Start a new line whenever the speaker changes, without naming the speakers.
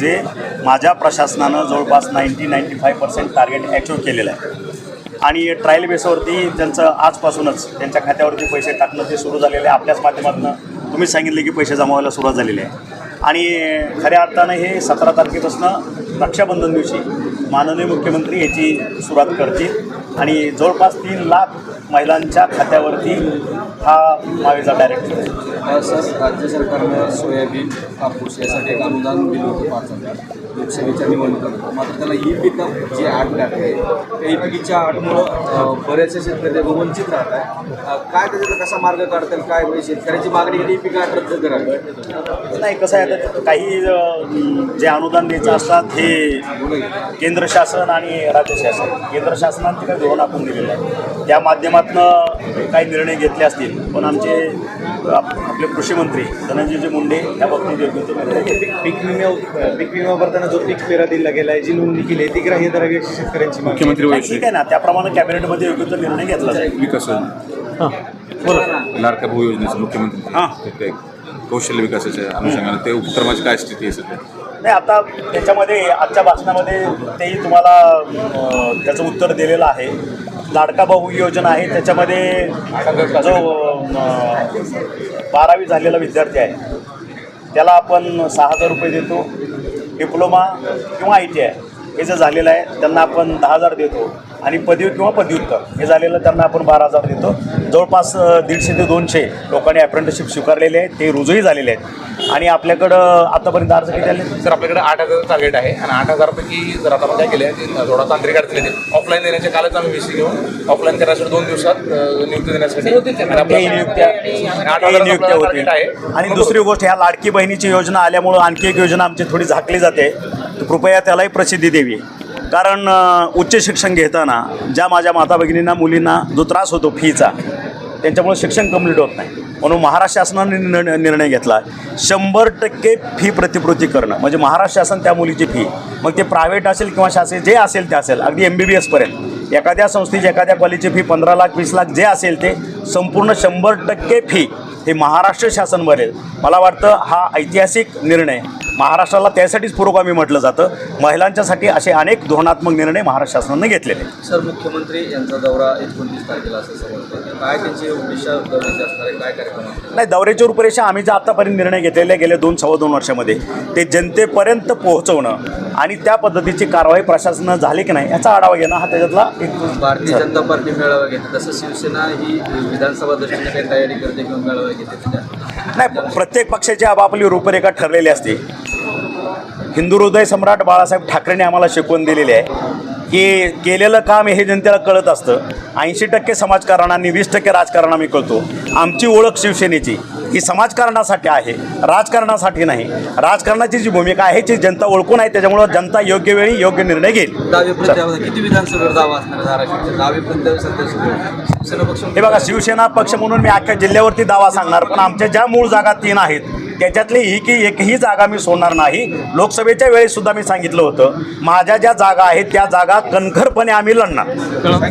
जे माझ्या प्रशासनानं जवळपास ninety ninety five percent target achieve केलेलं आहे. आणि ट्रायल बेसवरती त्यांचं आजपासूनच त्यांच्या खात्यावरती पैसे टाकणं ते सुरू झालेलं आहे आपल्याच माध्यमातून तुम्ही सांगितले की पैसे जमावायला सुरुवात झालेली आहे. आणि खऱ्या अर्थानं हे सतरा तारखेपासून रक्षाबंधन दिवशी माननीय मुख्यमंत्री याची सुरुवात करतील. आणि जवळपास तीन लाख महिलांच्या खात्यावरती हा मावेजा डायरेक्ट
सर राज्य सरकारनं सोयाबीन कापूस यासाठी एक अनुदान दिलं होतं पाच हजार. लोकसभेच्या निवडणुकीत. मात्र त्याला ई पिकअप जी आठ आहे त्या ई पिकीच्या आठमुळं बरेचसे शेतकरी वंचित राहत आहे काय त्याच्यात कसा मार्ग काढतील काय म्हणजे शेतकऱ्यांची मागणी केली ई पिक आठ रद्द करावी?
नाही कसं आहे आता काही जे अनुदान द्यायचं असतात हे केंद्र शासन आणि राज्य शासन. केंद्र शासनाने काही धोरण आखून दिलेलं आहे. त्या माध्यमातून काही निर्णय घेतले असतील पण आमचे आप- आपले कृषी मंत्री धनंजयजी मुंडे या बाबतीत योग्य निर्णय.
पीक विमा पीक विमा भरताना जो पीक पेरा दिला गेला आहे जी नोंदणी केली आहे ती ग्राह्य धरावी अशी शेतकऱ्यांची
मुख्यमंत्री
ठीक आहे ना त्याप्रमाणे कॅबिनेटमध्ये योग्य तो निर्णय घेतला जाईल.
विकास लाडक्या भाऊ योजनेचं मुख्यमंत्री.
हां.
कौशल्य विकासाच्या अनुषंगाने ते उपक्रमाची काय स्थिती आहे सध्या?
नाही आता त्याच्यामध्ये आजच्या भाषणामध्ये तेही तुम्हाला त्याचं उत्तर दिलेलं आहे. लाडका भाऊ योजना आहे त्याच्यामध्ये जो बारावी झालेला विद्यार्थी आहे त्याला आपण सहा हजार रुपये देतो. डिप्लोमा किंवा आय टी आय हे जे झालेलं आहे त्यांना आपण दहा हजार देतो. आणि पदवी किंवा पदव्युत्तर. हे झालेलं त्यांना आपण बारा हजार देतो. जवळपास दीडशे ते दोनशे लोकांनी अप्रेंटिसशिप स्वीकारलेले आहे ते रुजूही झालेले आहेत. आणि आपल्याकडं आतापर्यंत अर्ज किती आले?
सर आपल्याकडे आठ हजार टार्गेट आहे आणि आठ हजारपैकी जर आता आपण काय केले थोडा तांत्रिक अडचणी ऑफलाईन देण्याच्या कालच आम्ही विषय घेऊन ऑफलाईन करण्यासाठी दोन दिवसात नियुक्ती देण्यासाठी
नियुक्त्या. होतील. आणि दुसरी गोष्ट ह्या लाडकी बहिणीची योजना आल्यामुळं आणखी एक योजना आमची थोडी झाकली जाते. तर कृपया त्यालाही प्रसिद्धी द्यावी. कारण उच्च शिक्षण घेताना ज्या माझ्या माता भगिनींना मुलींना जो त्रास होतो फीचा त्यांच्यामुळे शिक्षण कंप्लीट होत नाही. म्हणून महाराष्ट्र शासनाने निर्णय निर्णय घेतला शंभर टक्के फी प्रतिपूर्ती करणं. म्हणजे महाराष्ट्र शासन त्या मुलीची फी मग ते प्रायव्हेट असेल किंवा शासन जे असेल ते असेल अगदी एम बी बी एसपर्यंत एखाद्या संस्थेची एखाद्या कॉलेजची फी पंधरा लाख वीस लाख जे असेल ते संपूर्ण शंभर टक्के फी हे महाराष्ट्र शासन भरेल. मला वाटतं हा ऐतिहासिक निर्णय. महाराष्ट्राला त्यासाठीच पुरोगामी म्हटलं जातं. महिलांच्यासाठी असे अनेक धोरणात्मक निर्णय महाराष्ट्र शासनाने घेतलेले.
सर मुख्यमंत्री यांचा दौरा एकोणतीस तारखेला असं काय त्यांची उद्दिष्ट दौऱ्याची असणार आहे काय कार्यक्रम
नाही दौऱ्याची रूपरेषा आम्ही जे आत्तापर्यंत निर्णय घेतलेले गेल्या दोन सव्वा दोन वर्षामध्ये ते जनतेपर्यंत पोहोचवणं आणि त्या पद्धतीची कारवाई प्रशासनानं झाली की नाही याचा आढावा घेणं हा त्याच्यातला एक
भारतीय जनता पार्टी मेळावा घेते. तसं शिवसेना ही विधानसभा दृष्टीने काही तयारी करते किंवा मेळावा घेते.
नाही प्रत्येक पक्षाची आपापली रूपरेखा ठरलेली असते. हिंदू हृदय सम्राट बाळासाहेब ठाकरेंनी आम्हाला शिकवून दिलेली आहे की केलेलं काम हे जनतेला कळत असतं. ऐंशी टक्के समाजकारणांनी वीस टक्के राजकारण आम्ही कळतो. आमची ओळख शिवसेनेची. ही समाजकारणासाठी आहे राजकारणासाठी नाही. राजकारणाची जी भूमिका आहे ती जनता ओळखून आहे त्याच्यामुळं जनता योग्य वेळी योग्य निर्णय घेईल.
दहावी प्रत्यावर किती विधानसभेवर दावा असणार आहे धाराशिवच्या दहावी प्रत्यावर सध्या सुरू शिवसेना पक्ष
हे बघा शिवसेना पक्ष म्हणून मी अख्ख्या जिल्ह्यावरती दावा सांगणार पण आमच्या ज्या मूळ जागा तीन आहेत त्याच्यातली ही की एकही जागा मी सोडणार नाही. लोकसभेच्या वेळेस सुद्धा मी सांगितलं होतं माझ्या ज्या जागा आहेत त्या जागा कणखरपणे आम्ही लढणार.